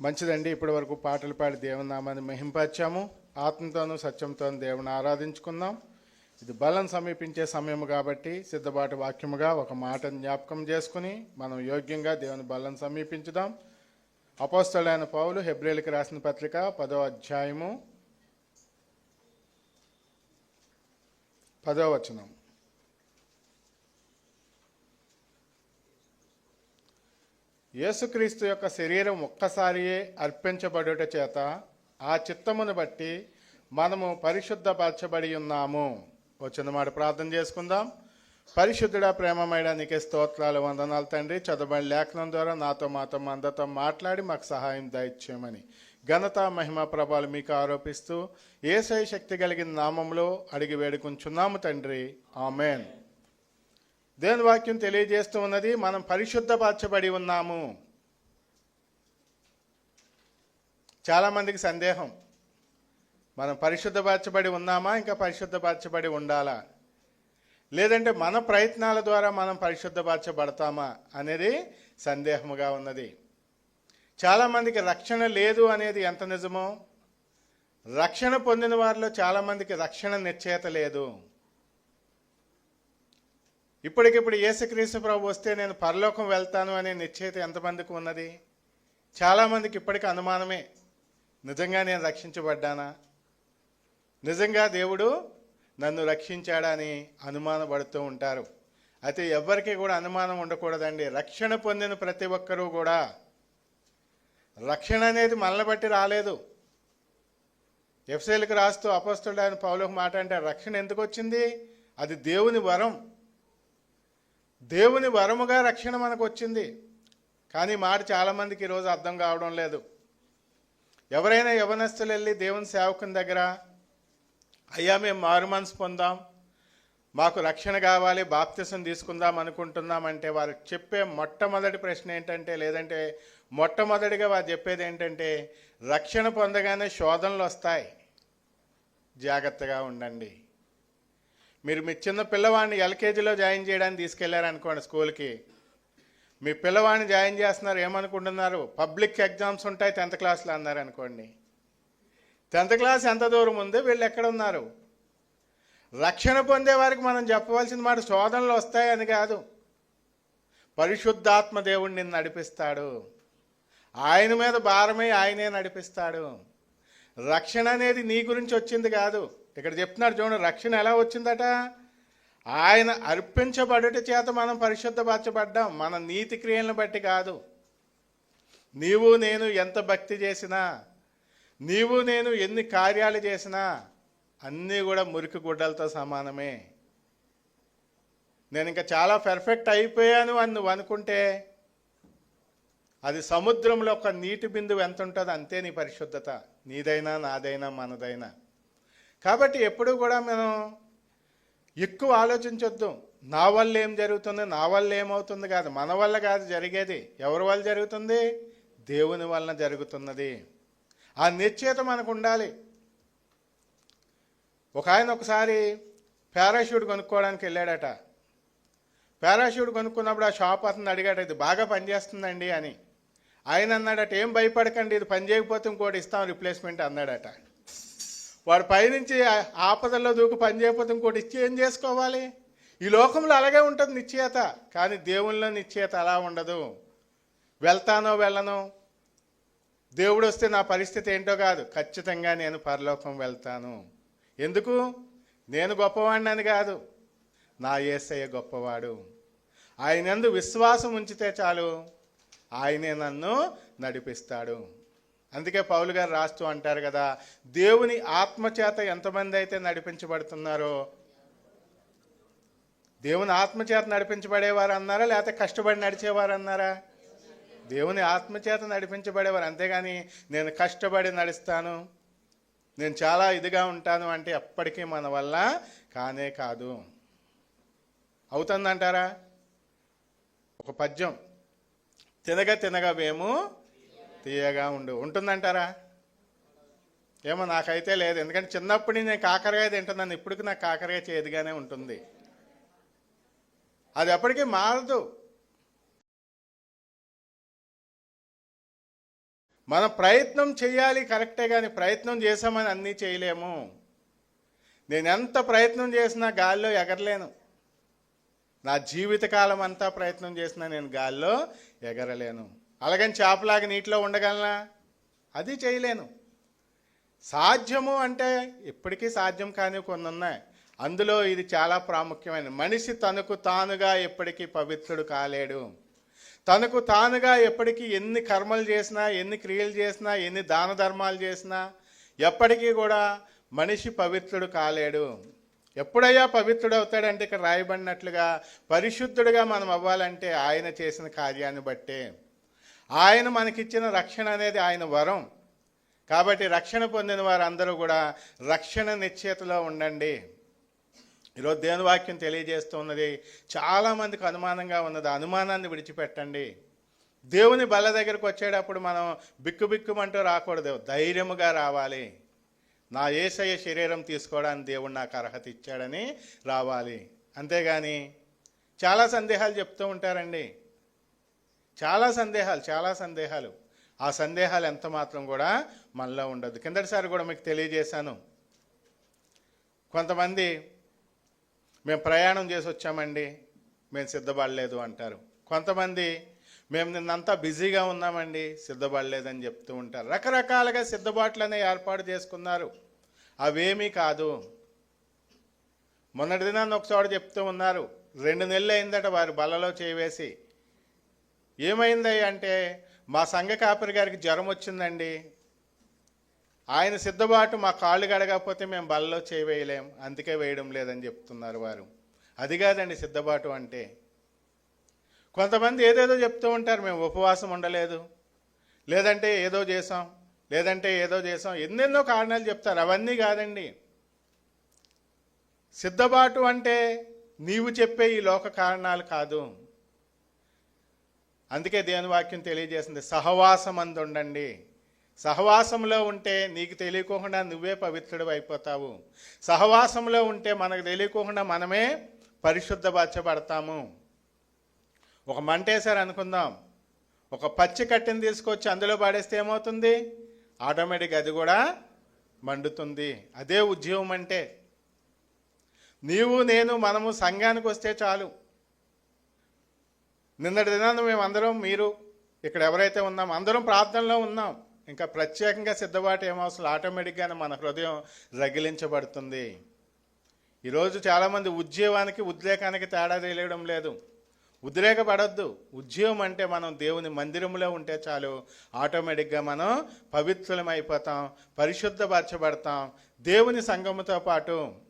మంచిదండి. ఇప్పటి వరకు పాటలు పాడి దేవుని నామాన్ని మహింపరిచాము. ఆత్మతోనూ సత్యంతోనూ దేవుని ఆరాధించుకుందాం. ఇది బలం సమీపించే సమయం కాబట్టి సిద్ధపాటు వాక్యముగా ఒక మాటను జ్ఞాపకం చేసుకుని మనం యోగ్యంగా దేవుని బలం సమీపించుదాం. అపోస్తలైన పౌలు హెబ్రిల్కి రాసిన పత్రిక పదో అధ్యాయము పదో వచనం. యేసుక్రీస్తు యొక్క శరీరం ఒక్కసారియే అర్పించబడుట చేత ఆ చిత్తమును బట్టి మనము పరిశుద్ధపరచబడి ఉన్నాము. వచ్చిన మాట ప్రార్థన చేసుకుందాం. పరిశుద్ధుడ ప్రేమమైన నీకే స్తోత్రాలు వందనాలు తండ్రి. చదవబడి లేఖనం ద్వారా నాతో మాతో అందరితో మాట్లాడి మాకు సహాయం దయచేయమని. ఘనత మహిమ ప్రభాలు మీకు ఆరోపిస్తూ ఏసై శక్తి కలిగిన నామంలో అడిగి వేడుకుంటున్నాము తండ్రి. ఆమెన్. దేవుని వాక్యం తెలియజేస్తూ ఉన్నది? మనం పరిశుద్ధపరచబడి ఉన్నాము. చాలామందికి సందేహం. మనం పరిశుద్ధపరచబడి ఉన్నామా? ఇంకా పరిశుద్ధపరచబడి ఉండాలా? లేదంటే మన ప్రయత్నాల ద్వారా మనం పరిశుద్ధపరచబడతామా అనేది సందేహముగా ఉన్నది. చాలామందికి రక్షణ లేదు అనేది ఎంత నిజమో? రక్షణ పొందిన వారిలో చాలామందికి రక్షణ నిశ్చయత లేదు. ఇప్పటికిప్పుడు యేసుక్రీస్తు ప్రభు వస్తే నేను పరలోకం వెళ్తాను అనే నిశ్చయిత ఎంతమందికి ఉన్నది? చాలామందికి ఇప్పటికి అనుమానమే. నిజంగా నేను రక్షించబడ్డానా? నిజంగా దేవుడు నన్ను రక్షించాడని అనుమానపడుతూ ఉంటారు. అయితే ఎవ్వరికీ కూడా అనుమానం ఉండకూడదండి. రక్షణ పొందిన ప్రతి ఒక్కరూ కూడా రక్షణ అనేది మనల్ని బట్టి రాలేదు. ఎఫ్సైల్కి రాస్తూ అపస్తుడు ఆయన పౌలకు మాట అంటే రక్షణ ఎందుకు వచ్చింది? అది దేవుని వరం. దేవుని వరముగా రక్షణ మనకు వచ్చింది కానీ మాట చాలామందికి ఈరోజు అర్థం కావడం లేదు. ఎవరైనా యవనస్తులు వెళ్ళి దేవుని సేవకుని దగ్గర అయ్యా మేము మారు మనసు పొందాం మాకు రక్షణ కావాలి బాప్తిసం తీసుకుందాం అనుకుంటున్నాం అంటే వారు చెప్పే మొట్టమొదటి ప్రశ్న ఏంటంటే లేదంటే మొట్టమొదటిగా వారు చెప్పేది ఏంటంటే రక్షణ పొందగానే శోధనలు వస్తాయి. జాగ్రత్తగా ఉండండి. మీరు మీ చిన్న పిల్లవాడిని ఎల్కేజీలో జాయిన్ చేయడానికి తీసుకెళ్ళారనుకోండి స్కూల్కి. మీ పిల్లవాడిని జాయిన్ చేస్తున్నారు ఏమనుకుంటున్నారు? పబ్లిక్ ఎగ్జామ్స్ ఉంటాయి టెన్త్ క్లాస్లో అన్నారు అనుకోండి. టెన్త్ క్లాస్ ఎంత దూరం ఉంది? వీళ్ళు ఎక్కడ ఉన్నారు? రక్షణ పొందే వారికి మనం చెప్పవలసిన మాట శోధనలు వస్తాయని కాదు. పరిశుద్ధాత్మ దేవుడు నిన్ను నడిపిస్తాడు. ఆయన మీద భారమై ఆయనే నడిపిస్తాడు. రక్షణ అనేది నీ గురించి వచ్చింది కాదు. ఇక్కడ చెప్తున్నారు చూడండి రక్షణ ఎలా వచ్చిందట? ఆయన అర్పించబడుట చేత మనం పరిశుద్ధపరచబడ్డాం. మన నీతి క్రియలను బట్టి కాదు. నీవు నేను ఎంత భక్తి చేసినా నీవు నేను ఎన్ని కార్యాలు చేసినా అన్నీ కూడా మురికి గుడ్డలతో సమానమే. నేను ఇంకా చాలా పెర్ఫెక్ట్ అయిపోయాను అని నువ్వు అనుకుంటే అది సముద్రంలో ఒక నీటి బిందువు ఎంత ఉంటుందో అంతే నీ పరిశుద్ధత. నీదైనా నాదైనా మనదైనా. కాబట్టి ఎప్పుడు కూడా మనం ఎక్కువ ఆలోచించొద్దు. నా వల్ల ఏం జరుగుతుంది? నా వల్ల ఏమవుతుంది కాదు. మన వల్ల కాదు జరిగేది. ఎవరి వల్ల జరుగుతుంది? దేవుని వలన జరుగుతున్నది. ఆ నిశ్చేత మనకు ఉండాలి. ఒక ఆయన ఒకసారి పారాషూట్ కొనుక్కోవడానికి వెళ్ళాడట. పారాషూట్ కొనుక్కున్నప్పుడు ఆ షాప్ అతను అడిగాడు ఇది బాగా పనిచేస్తుందండి అని. ఆయన అన్నాడట ఏం భయపడకండి ఇది పని చేయకపోతే ఇంకోటి ఇస్తాం రిప్లేస్మెంట్ అన్నాడట. వాడు పైనుంచి ఆపదల్లో దూకు పని చేయకపోతే ఇంకోటి ఇచ్చి ఏం చేసుకోవాలి? ఈ లోకంలో అలాగే ఉంటుంది నిశ్చయత కానీ దేవుల్లో నిశ్చయత అలా ఉండదు. వెళ్తానో వెళ్ళను. దేవుడు వస్తే నా పరిస్థితి ఏంటో కాదు. ఖచ్చితంగా నేను పరలోకం వెళ్తాను. ఎందుకు? నేను గొప్పవాడిని అని కాదు. నా ఏసయ్య గొప్పవాడు. ఆయనందు విశ్వాసం ఉంచితే చాలు. ఆయనే నన్ను నడిపిస్తాడు. అందుకే పౌలు గారు రాస్తూ అంటారు కదా దేవుని ఆత్మచేత ఎంతమంది అయితే నడిపించబడుతున్నారో దేవుని ఆత్మచేత నడిపించబడేవారు అన్నారా లేకపోతే కష్టపడి నడిచేవారు అన్నారా? దేవుని ఆత్మచేత నడిపించబడేవారు. అంతేగాని నేను కష్టపడి నడుస్తాను నేను చాలా ఇదిగా ఉంటాను అంటే ఎప్పటికీ మన వల్ల కానే కాదు. అవుతుందంటారా? ఒక పద్యం తినగా తినగా మేము తీయగా ఉండు. ఉంటుందంటారా? ఏమో నాకైతే లేదు. ఎందుకంటే చిన్నప్పటి నుంచి నేను కాకరకాయ తింటున్నాను. ఇప్పటికి నాకు కాకరకాయ చేదుగానే ఉంటుంది. అది ఎప్పటికీ మారదు. మనం ప్రయత్నం చేయాలి కరెక్టే కానీ ప్రయత్నం చేసామని అన్నీ చేయలేము. నేను ఎంత ప్రయత్నం చేసినా గాల్లో ఎగరలేను. నా జీవితకాలం అంతా ప్రయత్నం చేసినా నేను గాల్లో ఎగరలేను. అలాగని చేపలాగా నీటిలో ఉండగలనా? అది చేయలేను. సాధ్యము అంటే ఇప్పటికీ సాధ్యం కాని కొన్ని ఉన్నాయి అందులో ఇది చాలా ప్రాముఖ్యమైన మనిషి తనకు తానుగా ఎప్పటికీ పవిత్రుడు కాలేడు. తనకు తానుగా ఎప్పటికీ ఎన్ని కర్మలు చేసినా ఎన్ని క్రియలు చేసినా ఎన్ని దాన ధర్మాలు చేసినా ఎప్పటికీ కూడా మనిషి పవిత్రుడు కాలేడు. ఎప్పుడయ్యా పవిత్రుడు అవుతాడంటే ఇక్కడ రాయబడినట్లుగా పరిశుద్ధుడిగా మనం అవ్వాలంటే ఆయన చేసిన కార్యాన్ని బట్టే. ఆయన మనకిచ్చిన రక్షణ అనేది ఆయన వరం. కాబట్టి రక్షణ పొందిన వారందరూ కూడా రక్షణ నిశ్చేతలో ఉండండి. ఈరోజు దేవుని వాక్యం తెలియజేస్తున్నది చాలామందికి అనుమానంగా ఉన్నది అనుమానాన్ని విడిచిపెట్టండి. దేవుని బల దగ్గరకు వచ్చేటప్పుడు మనం బిక్కుబిక్కుమంటూ రాకూడదు ధైర్యముగా రావాలి. నా ఏసయ్య శరీరం తీసుకోవడానికి దేవుడు నాకు అర్హత ఇచ్చాడని రావాలి. అంతేగాని చాలా సందేహాలు చెప్తూ ఉంటారండి. చాలా సందేహాలు చాలా సందేహాలు. ఆ సందేహాలు ఎంత మాత్రం కూడా మనలో ఉండదు. కిందటిసారి కూడా మీకు తెలియజేశాను. కొంతమంది మేము ప్రయాణం చేసి వచ్చామండి మేము సిద్ధపడలేదు అంటారు. కొంతమంది మేము నిన్నంతా బిజీగా ఉన్నామండి సిద్ధపడలేదని చెప్తూ ఉంటారు. రకరకాలుగా సిద్ధబాట్లనే ఏర్పాటు చేసుకున్నారు. అవేమీ కాదు. మొన్నటి దినాన్ని ఒక చెప్తూ ఉన్నారు. రెండు నెలలు అయిందట వారు బలలో చేవేసి ఏమైంది అంటే మా సంఘ కాపరి గారికి జ్వరం వచ్చిందండి. ఆయన సిద్ధబాటు మా కాళ్ళు గడగకపోతే మేము బలలో చేయవేయలేం అందుకే వేయడం లేదని చెప్తున్నారు వారు. అది కాదండి సిద్ధబాటు అంటే. కొంతమంది ఏదేదో చెప్తూ ఉంటారు మేము ఉపవాసం ఉండలేదు. లేదంటే ఏదో చేసాం లేదంటే ఏదో చేసాం ఎన్నెన్నో కారణాలు చెప్తారు అవన్నీ కాదండి. సిద్ధబాటు అంటే నీవు చెప్పే ఈ లోక కారణాలు కాదు. అందుకే దేవుని వాక్యం తెలియజేసింది సహవాసం అందుండండి సహవాసంలో ఉంటే నీకు తెలియకోకుండా నువ్వే పవిత్రుడు అయిపోతావు సహవాసంలో ఉంటే మనకు తెలియకోకుండా మనమే పరిశుద్ధపరచబడతాము. ఒక మంటేశారు అనుకుందాం. ఒక పచ్చి కట్టెని తీసుకొచ్చి అందులో పాడేస్తే ఏమవుతుంది? ఆటోమేటిక్ అది కూడా మండుతుంది. అదే ఉద్యోగం అంటే. నీవు నేను మనము సంఘానికి వస్తే చాలు. నిన్నటి దినాన్ని మేము అందరం మీరు ఇక్కడ ఎవరైతే ఉన్నాం అందరం ప్రార్థనలో ఉన్నాం. ఇంకా ప్రత్యేకంగా సిద్ధపాటు ఏమవసరం ఆటోమేటిక్గానే మన హృదయం రగిలించబడుతుంది. ఈరోజు చాలామంది ఉద్యోగానికి ఉద్రేకానికి తేడా తెలియడం లేదు. ఉద్రేకపడద్దు. ఉద్యోగం అంటే మనం దేవుని మందిరంలో ఉంటే చాలు ఆటోమేటిక్గా మనం పవిత్రమైపోతాం పరిశుద్ధపరచబడతాం దేవుని సంగముతో పాటు